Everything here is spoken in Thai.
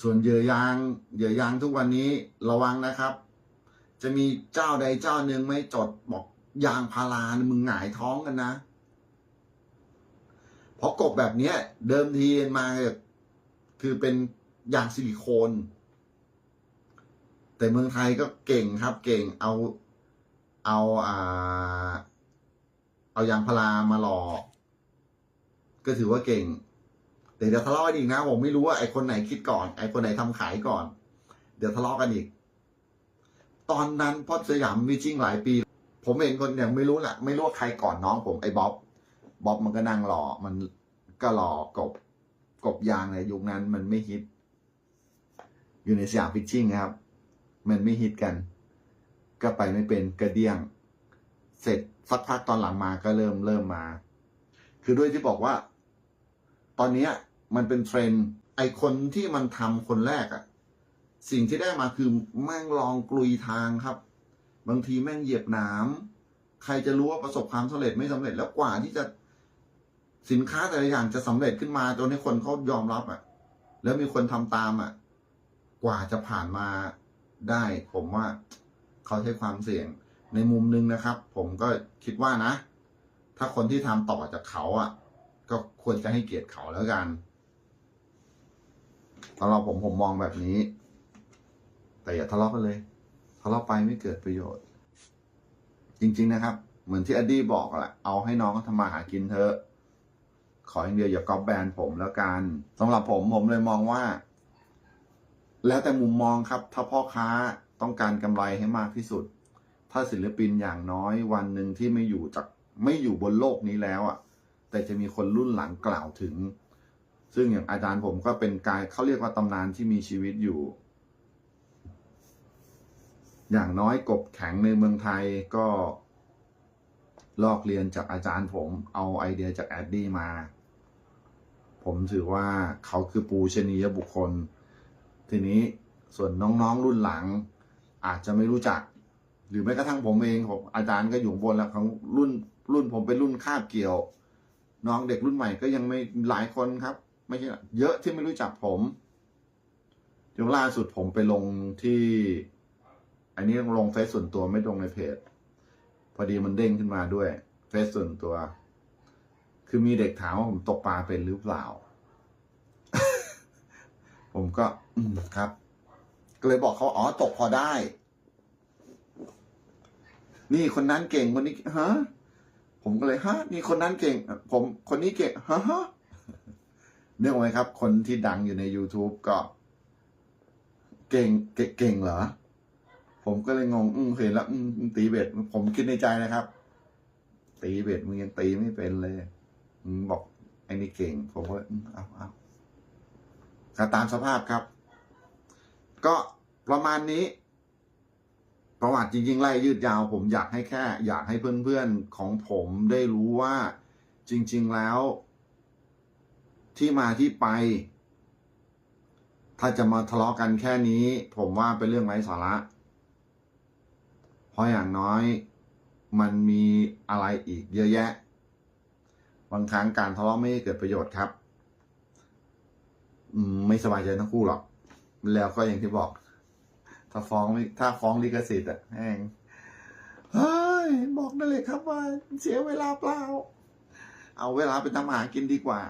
ส่วนเหยื่อยางเหยื่อยางทุกวันนี้ระวังนะครับ จะมีเจ้าใดเจ้าหนึ่งไม่จดบอกยางพารานมึงหงายท้องกันนะ เพราะกบแบบเนี้ย เดิมทีมาคือเป็นยางซิลิโคน แต่เมืองไทยก็เก่งครับ เก่งเอาเอาอ่าเอายางพารามาหล่อก็ถือว่าเก่ง แต่เดี๋ยวทะเลาะกันอีกนะผมไม่รู้ว่าไอคนไหนคิดก่อน ไอคนไหนทำขายก่อน เดี๋ยวทะเลาะกันอีก ตอนนั้นพ่อสยามมีจริงหลายปี ผมเองคนยังไม่รู้แหละไม่รู้ว่าใครก่อนน้องผมไอบ๊อบบ๊อบมันก็นั่งรอมันก็รอกบกบยางในยุคนั้นมันไม่ฮิต อยู่ในสยามพิชชิ่งครับ มันไม่ฮิตกัน ก็ไปไม่เป็นกระเดี้ยง เสร็จสักพักตอนหลังมาก็เริ่มเริ่มมา คือด้วยที่บอกว่า ตอนเนี้ย มันเป็นเทรนด์ไอคนที่มันทำคนแรกอะสิ่งที่ได้มาคือแม่งลองกลุยทางครับ บางทีแม่งเหยียบหน้ำใครจะรู้ว่าประสบความสำเร็จไม่สำเร็จแล้วกว่าที่จะสินค้าแต่ละอย่างจะสำเร็จขึ้นมาจนให้คนเขายอมรับอะแล้วมีคนทำตามอะกว่าจะผ่านมาได้ ผมว่าเขาใช้ความเสี่ยงในมุมหนึงนะครับ ผมก็คิดว่านะ ถ้าคนที่ทำต่อจากเขาอะ ก็ควรจะให้เกียรติเขาแล้วกัน สำหรับผมผมมองแบบนี้ แต่อย่าทะเลาะกันเลยทะเลาะไปไม่เกิดประโยชน์ จริง ๆ นะครับ เหมือนที่อดี้บอกแหละเอาให้น้องเขาทำมาหากินเถอะขออย่างเดียวอย่าก๊อปแบรนด์ผมแล้วกันสำหรับผมผมเลยมองว่า แล้วแต่มุมมองครับ ถ้าพ่อค้าต้องการกำไรให้มากที่สุด ถ้าศิลปินอย่างน้อยวันหนึ่งที่ไม่อยู่จากไม่อยู่บนโลกนี้แล้วอะ แต่จะมีคนรุ่นหลังกล่าวถึง ซึ่งอย่างอาจารย์ผมก็เป็นกายเขาเรียกว่าตำนานที่มีชีวิตอยู่ อย่างน้อยกบแข็งในเมืองไทยก็ลอกเรียนจากอาจารย์ผมเอาไอเดียจากแอดดี้มา ผมถือว่าเขาคือปูชนียบุคคล ทีนี้ส่วนน้องๆรุ่นหลัง อาจจะไม่รู้จัก หรือแม้กระทั่งผมเองผมอาจารย์ก็อยู่บนแล้วของรุ่นรุ่นผมเป็นรุ่นคาบเกี่ยว น้องเด็กรุ่นใหม่ก็ยังไม่หลายคนครับ ไม่ใช่เยอะที่ไม่รู้จักผมจนล่าสุดผมไปลงที่ อันนี้ลงเฟซส่วนตัวไม่ลงในเพจ พอดีมันเด้งขึ้นมาด้วย เฟซส่วนตัว คือมีเด็กถามว่าผมตกปลาเป็นหรือเปล่า ผมก็มครับ ก็เลยบอกเขาอ๋อตกพอได้ นี่คนนั้นเก่งคนนี้ฮะผมก็เลยฮะนี่คนนั้นเก่ง ผมคนนี้เก่งฮะฮะ นื่องไหมครับ คนที่ดังอยู่ใน YouTube ก็ เก่งเก่งเหรอ ผมก็เลยงง อืมเห็นแล้วอืมตีเบ็ด ผมคิดในใจนะครับ ตีเบ็ดมึงยังตีไม่เป็นเลยอืมบอกไอ้นี่เก่ง ผมก็อืมเอาเอาก็ตามสภาพครับ ก็ประมาณนี้ ประวัติจริงๆไล่ยืดยาว ผมอยากให้แค่ อยากให้เพื่อนๆของผมได้รู้ว่าจริง ๆแล้ว ที่มาที่ไป ถ้าจะมาทะเลาะกันแค่นี้ ผมว่าเป็นเรื่องไร้สาระ เพราะอย่างน้อยมันมีอะไรอีกเยอะแยะ บางครั้งการทะเลาะไม่เกิดประโยชน์ครับไม่สบายใจทั้งคู่หรอก แล้วก็อย่างที่บอก ถ้าฟ้องถ้าฟ้องลิขสิทธิ์อะแห้งเฮ้ยบอกได้เลยครับว่า เสียเวลาเปล่า เอาเวลาไปทำอาหารกินดีกว่า